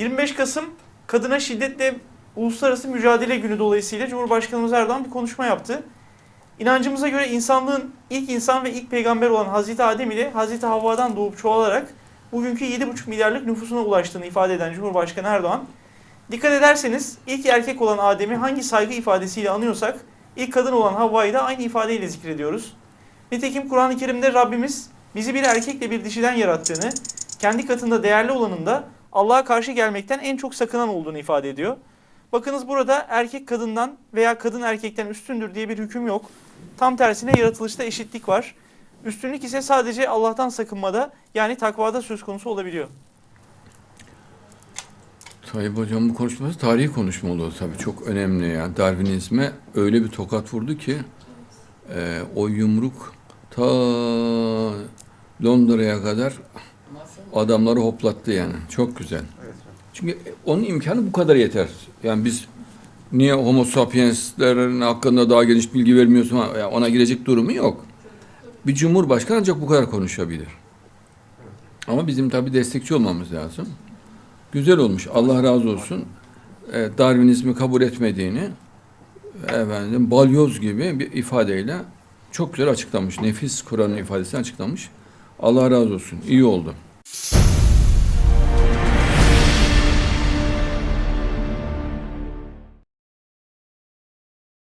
25 Kasım Kadına Şiddetle Uluslararası Mücadele Günü dolayısıyla Cumhurbaşkanımız Erdoğan bir konuşma yaptı. İnancımıza göre insanlığın ilk insan ve ilk peygamber olan Hazreti Adem ile Hazreti Havva'dan doğup çoğalarak bugünkü 7,5 milyarlık nüfusuna ulaştığını ifade eden Cumhurbaşkanı Erdoğan, dikkat ederseniz ilk erkek olan Adem'i hangi saygı ifadesiyle anıyorsak, ilk kadın olan Havva'yı da aynı ifadeyle zikrediyoruz. Nitekim Kur'an-ı Kerim'de Rabbimiz bizi bir erkekle bir dişiden yarattığını, kendi katında değerli olanın da Allah'a karşı gelmekten en çok sakınan olduğunu ifade ediyor. Bakınız burada erkek kadından veya kadın erkekten üstündür diye bir hüküm yok. Tam tersine yaratılışta eşitlik var. Üstünlük ise sadece Allah'tan sakınmada yani takvada söz konusu olabiliyor. Tayyip Hocam bu konuşması tarihi konuşma oldu tabii. Çok önemli ya. Darwinizme öyle bir tokat vurdu ki e, o yumruk ta Londra'ya kadar adamları hoplattı yani. Çok güzel. Çünkü onun imkanı bu kadar yeter. Yani biz niye homo sapienslerin hakkında daha geniş bilgi vermiyorsun? Ha, ya Ona girecek durumu yok. Bir cumhurbaşkanı ancak bu kadar konuşabilir. Ama bizim tabii destekçi olmamız lazım. Güzel olmuş. Allah razı olsun. E, Darwinizmi kabul etmediğini efendim balyoz gibi bir ifadeyle çok güzel açıklamış. Nefis Kur'an'ın ifadesini açıklamış. Allah razı olsun. İyi oldu.